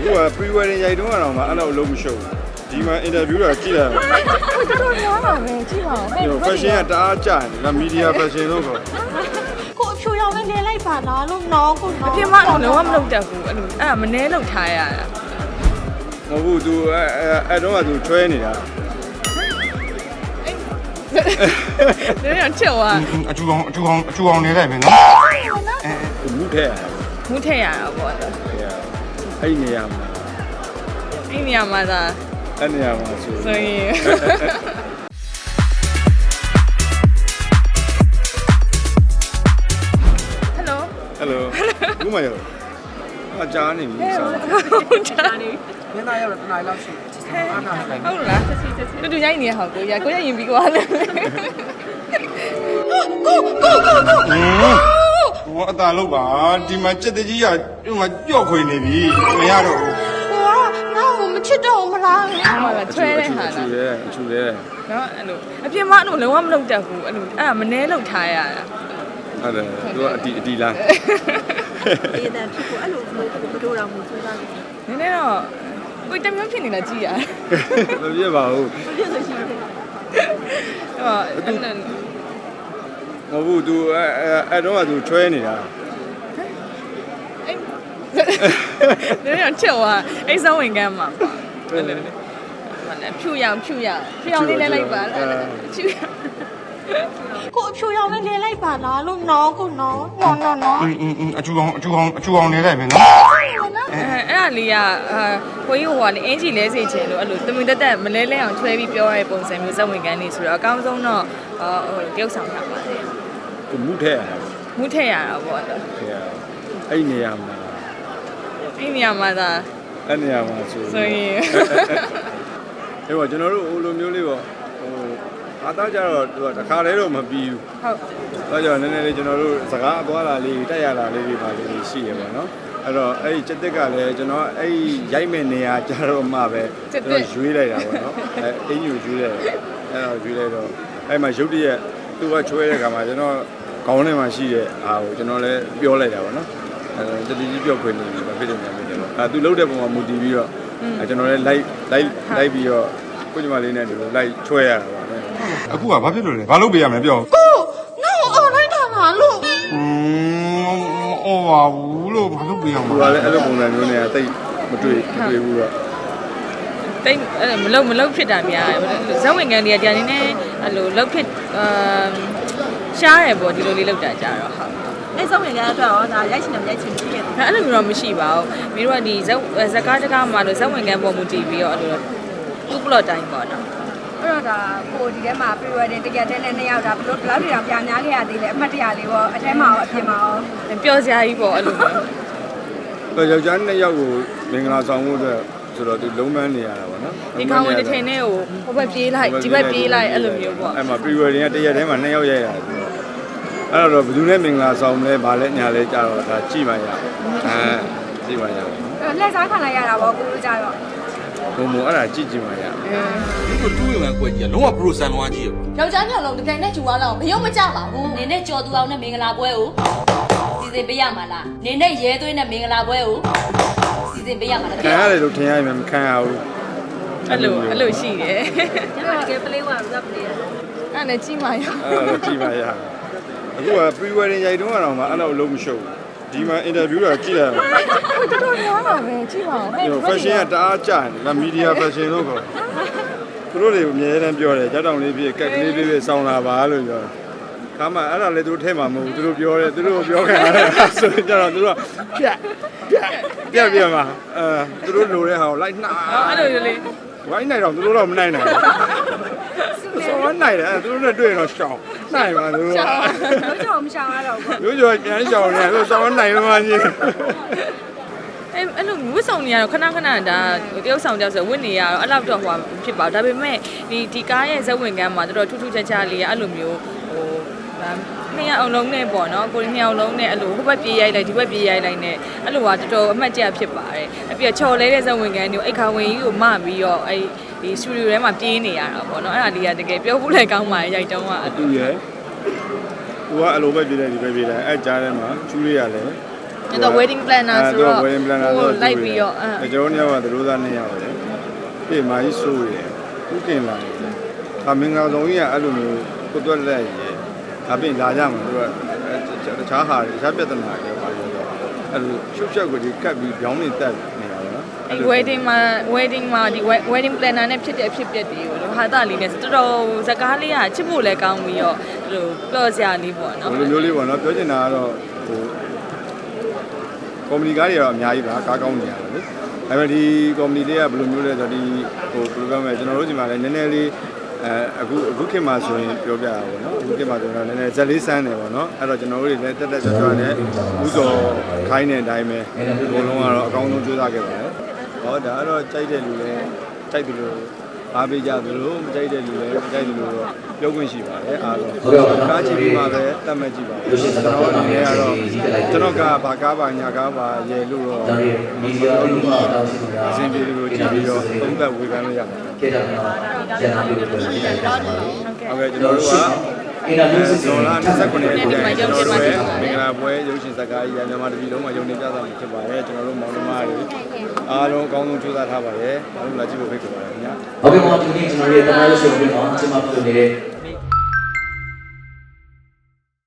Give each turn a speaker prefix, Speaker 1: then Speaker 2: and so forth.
Speaker 1: အခုက pre wedding ရိုက်တုန်းကတော့မှအဲ့လိုအလုံးမရှုပ်ဘူးဒီမှာ interview တော့ကြည့်လိုက်
Speaker 2: ဟိုတော်တော်များပါပဲကြည့်ပါဦးဟဲ့
Speaker 1: ဘူး fashion ကတအားကြာတယ်ဒါ media fashion လို့ခေါ်
Speaker 3: ကိုအဖြူရောင်နဲ့လဲလိုက်ပါလားလို့နော်ကို
Speaker 2: အ
Speaker 3: နော်
Speaker 2: ပြင်မှာတော့လုံးဝမလုပ်တတ်ဘူးအဲ့လိုအဲ့ဒါမနှဲလုပ်ထားရတာ
Speaker 1: မဟုတ်ဘူး तू အဲ့အဲ့အဲ့တော့က तू ချွဲနေတာ
Speaker 2: ဒါတော့ချက်သွား
Speaker 4: အချူကောင်အချူကောင်အချူကောင်နေလိုက်ပဲနော်
Speaker 1: သူမူးထဲရ
Speaker 2: မူးထည့်ရတာပေါ့တော့
Speaker 1: အဲ့နေရာမှာ
Speaker 2: အဲ့နေရာမှာသာ
Speaker 1: အဲ့နေရာမှာဆို
Speaker 2: ဆိုရင်ဟယ်လို
Speaker 1: ဟယ်လိုခုမှရောအကြားနေပြီဆောင်း
Speaker 2: ဟုတ်တာနေ
Speaker 5: မင်းသားရောက်တော့တနားလောက်ရှိတယ်အားနာလိုက်
Speaker 2: ဟုတ်လားတူတူရိုက်နေရဟောကိုရကိုရရင်ပြီးကွာလေ
Speaker 4: ဟိုအသာလောက်ပါဒီမှာစက်တကြီးကဒီမှာကြော့ခွေနေပြီမရတော့ဘူး
Speaker 3: ဟိုကငါ့ကိုမချစ်တော့ဘူးမလား
Speaker 2: ဟုတ်လားချွဲတဲ့ဟာ
Speaker 1: အချူ
Speaker 2: လား
Speaker 1: ရဲအချူရဲ
Speaker 2: နော်အဲ့လိုအပြင်မှာတော့လုံးဝမလုပ်တတ်ဘူးအဲ့လိုအဲ့ဒါမနှဲလုပ်ထားရတာ
Speaker 1: အဲ့ဒါသူကအတီအတီလား
Speaker 3: အေးတဲ့ဖြစ်ကိုအဲ့လိုမတို့တော့မူသေးတာ
Speaker 2: နည်းနည်းတော့ကိုတမျိုးဖြစ်နေတာကြည့်ရ
Speaker 1: မပြစ်ပါဘူး
Speaker 3: ပြည့်စုံရှိတယ်
Speaker 2: ဟောအဲ့လို
Speaker 1: မဟုတ်ဘူး तू အဲ့အဲ့အဲ့တော့က तू ချွဲနေတာ
Speaker 2: အဲ့ဒါတော့ချက်သွားအိတ်ဆုံးဝင်ကမ်းမှာပါအဲ့လိုမလည်းဖြူရအောင်ဖြူရအောင်ဖြူအောင်လေးလဲလိုက်ပါလားဖြူရအောင်
Speaker 3: ကိုအဖြူရောင်နဲ့လဲလိုက်ပါလားလို့နော်ကိုနော်နော်နော်နော်
Speaker 4: အင်းအင်းအင်းအချူကောင်အချူကောင်အချူကောင်နေလိုက်ပဲနော်
Speaker 2: အဲအဲ့ဒါလေးကအာကိုကြီးဟိုကလေအင်ဂျီလဲစေချင်လို့အဲ့လိုတမင်တက်တက်မလဲလဲအောင်ချွဲပြီးပြောရတဲ့ပုံစံမျိုးဇက်ဝင်ကန်းနေဆိုတော့အကောင်းဆုံးတော့အာဟိုတရုပ်ဆောင်ထားပါတယ်
Speaker 1: သူ မူးထဲရ
Speaker 2: မူးထည့်ရတာပေါ့တော့
Speaker 1: အဲ့နေရာမှာ
Speaker 2: အဲ့နေရာမှာသာ
Speaker 1: အဲ့နေရာမှာဆို
Speaker 2: ဆိုရင်
Speaker 1: အဲ့တော့ကျွန်တော်တို့ဟိုလိုမျိုးလေးပေါ့ဟိုအားသားကြတော့သူကတခါတည်းတော့မပြီးဘူး
Speaker 2: ဟုတ်
Speaker 1: ဒါကြောင့်နည်းနည်းလေးကျွန်တော်တို့စကားအသွားလာလေးတက်ရလာလေးတွေပါလေးရှိရပါတော့အဲ့တော့အဲ့ဒီစက်တက်ကလည်းကျွန်တော်အဲ့ဒီရိုက်မဲ့နေရာကြတော့မှပဲကျွန်တော်ရွေးလိုက်တာပေါ့နော်အဲ့အင်းယူရွေးလိုက်တယ်အဲ့တော့ရွေးလိုက်တော့အဲ့မှာရုပ်တရက် သူကချွဲတဲ့ခါမှာကျွန်တော်ခေါင်းထဲမှာရှိတဲ့အားကိုကျွန်တော်လည်းပြောလိုက်တာပေါ့နော်အဲ့တော့တတိကြီးပြောခွင့်နေပြီဖြစ်တယ်များဖြစ်တယ်ပေါ့အဲ့သူလှုပ်တဲ့ပုံမှာမူတည်ပြီးတော့အဲ့ကျွန်တော်လည်း live live live ပြီးတော့ကိုညီမလေးနဲ့ဒီလို live ချွဲရတာပါပဲ
Speaker 4: အခုကဘာဖြစ်လို့လဲဘာလုပ်ပေးရမလဲပြော
Speaker 3: ကိုငါ့ကိုအော်လိုက်တာလားလို့
Speaker 4: อืมအော်ပါဘူးလို့ဘာလုပ်ပေးရမ
Speaker 1: သူက
Speaker 4: လဲ
Speaker 1: လည်းအဲ့လိုပုံစံမျိုးနဲ့တိတ်မတွေ့မတွေ့ဘူးတော့
Speaker 2: တိတ်အဲ့မလုံမလုံဖြစ်တာများဇက်ဝင်ကန်းတွေကကြာနေနေအဲ့လိုလုံဖြစ်အာရှားရပေါ့ဒီလိုလေးလောက်တာကြတော့ဟုတ်
Speaker 3: အဲ့ဆုံးဝင်ကြတော့ဒါရိုက်ချင်တယ်ရိုက်ချင်ဖြစ်ခဲ့တယ်
Speaker 2: အဲ့လိုမျိုးတော့မရှိပါဘူးမင်းတို့ကဒီဇက်ဇက်ကားတကားမှာလို့ဇက်ဝင်ကန်းပေါ်မူတည်ပြီးတော့အဲ့လိုသူ့ plot တိုင်းပေါ့နော်
Speaker 6: အဲ့တော့ဒါကိုဒီထဲမှာ pre-wedding တကယ်တည်းနဲ့နှစ်ယောက်ဒါဘလို့ဘလောက်တောင်ပြများခဲ့ရသေးလဲအမှတ်တရလေးရောအထဲမှာရောအပြင်မှာရော
Speaker 2: ပျော်စရာကြီးပေါ့အဲ့လိုမျိုး
Speaker 1: တော့ယောက်ျားနှစ်ယောက်ကိုမင်္ဂလာဆောင်ဖို့အတွက် ဆိုတော့သူလုံးပန်းနေရတာပေါ့နော်
Speaker 2: ဒီကောင်ဝင်တစ်ထည်နဲ့ကိုဟိုဘက်ပြေးလိုက်ဒီဘက်ပြေးလိုက်အဲ့လိုမျိုးပေါ့
Speaker 1: အဲ့မှာ pre wedding ကတရက်တည်းမှာနှစ်ယောက်ရိုက်ရတယ်ဆိုတော့အဲ့တော့ဘယ်သူနဲ့မင်္ဂလာဆောင်မလဲဗာလဲညာလဲကြတော့ဒါကြည့်မှရအဲကြည့်မှရ
Speaker 6: အဲ့တော့လက်စားခံလိုက်ရတာပေါ့ကိုတို့ကြတော့
Speaker 1: ဘုံဘုံအဲ့ဒါကြည့်ကြည့်မှရ
Speaker 7: ဒီကိုတူးရင်ကွက်ကြီးကလုံးဝပရိုဆန်လွားကြီးရ
Speaker 8: ယောက်ျားညောင်လုံးတကယ်နဲ့ဂျူသွားတော့ဘယုံမကြပါဘူးနင်းနဲ့ကြော်သူအောင်နဲ့မင်္ဂလာပွဲကိုစီစဉ်ပေးရမှာလားနင်းနဲ့ရဲသွင်းနဲ့မင်္ဂလာပွဲကို စီစဉ်ပေးရမှာလားတက
Speaker 1: ခံ
Speaker 8: ယ်
Speaker 1: ရတယ်လို့ထင်ရရင်မခံရဘူး
Speaker 2: အဲ့လိုအဲ့လိုရှိတယ်
Speaker 3: ကျွန်တော်တကယ် play ဝါရပ် play
Speaker 2: အဲ့ဒါနဲ့ကြီးမှရ
Speaker 1: အဲ့ဒါကြည့်မှရအခုက pre wedding ရိုက်တုန်းကတော့မှအဲ့လိုအလုံးမရှုပ်ဘူးဒီမှာ interview တော့ကြည့်လိုက်
Speaker 2: ဟိုတော်တော်များပါပဲကြည့်ပါဦးဟဲ့
Speaker 1: ဒီ fashion ကတအားကြာတယ်ဒါ media fashion လို့ခေါ်သူတို့တွေအများအားပြောတယ်ကြောက်တောင်လေးပြည့်ကက်ကလေးလေးပြည့်စောင်းလာပါလို့ပြောတယ် ခါမှအဲ့ဒါလည်းသူတို့ထဲမှာမဟုတ်ဘူးသူတို့ပြောတယ်သူတို့ပြောခံရတယ်ဆိုကြတော့သူတို့ပြက်ပြက်ပြက်ပြက်မှာအဲသူတို့လိုတဲ့ဟာကိုလိုက်နှာ
Speaker 2: အဲ့လိုလေး
Speaker 1: ဝိုင်းနိုင်တော့သူတို့တော့မနိုင်နိုင်ဘူးစောင်းနိုင်တယ်သူတို့နဲ့တွေ့ရင်တော့ရှောင်းနိုင်ပါသူတို့က
Speaker 6: တို့ကြောင့်မရှောင်ရတော့ဘူး
Speaker 1: မျိုးကျော်ပြန်ရှောင်းနေတယ်စောင်းနိုင်မှကြီး
Speaker 2: အဲ့အဲ့လိုဝတ်ဆောင်နေရတော့ခဏခဏဒါတရုပ်ဆောင်တယောက်ဆိုဝတ်နေရတော့အဲ့လောက်တော့ဟိုဖြစ်ပါဘူးဒါပေမဲ့ဒီဒီကားရဲ့ဇက်ဝင်ကန်းမှာတော်တော်ထူးထူးခြားခြားလေးအဲ့လိုမျိုးဟိုဒါ နှစ်ယောက်အောင်လုံးနဲ့ပေါ့နော်ကိုနှစ်ယောက်လုံးနဲ့အဲ့လိုဟိုဘက်ပြေးရိုက်လိုက်ဒီဘက်ပြေးရိုက်လိုက်နဲ့အဲ့လိုကတော်တော်အမှတ်ကျဖြစ်ပါတယ်အပြည့်ချော်လဲတဲ့ဇက်ဝင်ကန်းမျိုးအိတ်ခါဝင်ကြီးကိုမပြီးတော့အဲ့ဒီစတူဒီယိုထဲမှာပြေးနေရတာပေါ့နော်အဲ့ဒါလေးကတကယ်ပြောဖို့လည်းကောင်းပါတယ်ရိုက်တုံးက
Speaker 1: သူရဲ့သူကအဲ့လိုပဲပြေးတယ်ဒီပဲပြေးတယ်အဲ့ကြားထဲမှာချူးလေးရလဲ
Speaker 2: တော့ wedding planner ဆိုတော့
Speaker 1: အဲ့ wedding planner ဆို
Speaker 2: ဟိုလိုက်ပြီးတော့အဲ
Speaker 1: အဲကျွန်တော်တို့ကသလိုသားနှစ်ယောက်ပဲပြေမာကြီးဆိုးရယ်ဥတင်လာတယ်အမင်္ဂလာဆောင်ကြီးကအဲ့လိုမျိုးကိုတွက်လက်ရယ် ဒါပြင်လာကြမှာသူကတခြားဟာတခြားပြဿနာတွေပါလို့တော့အဲ့လိုရှုပ်ရှက်ကိုဒီကတ်ပြီးပြောင်းနေတက်နေတာပေါ့နော်
Speaker 2: ဒီ wedding မှာ wedding မှာဒီ wedding planner နဲ့ဖြစ်တဲ့အဖြစ်အပျက်တွေကိုလို့ဟာတာလေးနဲ့တော်တော်ဇကားလေးကချစ်ဖို့လည်းကောင်းပြီးတော့ဟိုပလော့စရာလေးပေါ့နော်
Speaker 1: ဘယ်လိုမျိုးလေးပေါ့နော်ပြောချင်တာကတော့ဟိုကော်မတီကားတွေကတော့အများကြီးပါကားကောင်းနေရတယ်လေဒါပေမဲ့ဒီကော်မတီလေးကဘယ်လိုမျိုးလဲဆိုတော့ဒီဟိုဘယ်လိုပြောမလဲကျွန်တော်တို့ဒီမှာလည်းနည်းနည်းလေး အဲအခုအခုခေတ်မှာဆိုရင်ပြောပြတာပေါ့နော်အခုခေတ်မှာဆိုတော့နည်းနည်းဇက်လေးစမ်းတယ်ပေါ့နော်အဲ့တော့ကျွန်တော်တို့တွေလည်းတက်တက်ကြွကြွနဲ့ဥစောခိုင်းတဲ့အတိုင်းပဲအကုန်လုံးကတော့အကောင်းဆုံးကြိုးစားခဲ့ပါတယ်ဟောဒါကတော့ကြိုက်တဲ့လူလည်းကြိုက်တယ်လို့ အားပေးကြသလိုမကြိုက်တဲ့လူလည်းမကြိုက်တယ်လို့တော့ပြောခွင့်ရှိပါတယ်အားလုံးကားကြည့်ပြီးမှပဲတတ်မှတ်ကြည့်ပါဦးကျွန်တော်အနေနဲ့ကတော့ကျွန်တော်ကဘာကားပါညာကားပါရေလို့တော့
Speaker 9: ကျွန်တော်ရဲ့မီဒီယာဥပဒေတောင်းရှိနေတာ
Speaker 1: အစဉ်ပြေလို့ကြည့်ပြီးတော့သုံးသပ်ဝေဖန်လို့ရတယ်
Speaker 9: ကျေတာတော့ကျန်တာမျိုးတွေရှိတယ်ကျွန်တော်
Speaker 1: ဟုတ်ကဲ့ကျွန်တော်တို့က
Speaker 9: အင်တာဗျူးစစ်စစ်
Speaker 1: ဇွန်လ29ရက်နေ့
Speaker 2: ဒီမှာရုပ်ရှင်မှာ
Speaker 1: ကျွန်
Speaker 2: ကျ
Speaker 1: တော်
Speaker 2: င်းပ
Speaker 1: တို့
Speaker 2: ပါ
Speaker 1: ရဲ့မင်္ဂလာပွဲရုပ်ရှင်ဇာတ်ကားကြီးရမြန်မာတပြည်လုံးမှာရုံတင်ပြသမှာဖြစ်ပါတယ်ကျွန်တော်တို့မောင်နှမတွေအားလုံးအကောင်းဆုံးကြိုးစားထားပါတယ်အားလုံးလာကြည့်ဖို့ဖိတ်ခေါ်ပါတယ်ခင်ဗျာ
Speaker 9: ဟုတ်ကဲ့ပါဒီနေ့ကျွန်တော်ရဲ့တမန်ရုပ်ရှင်ပြင်မှာကျွန်မပြုနေတဲ့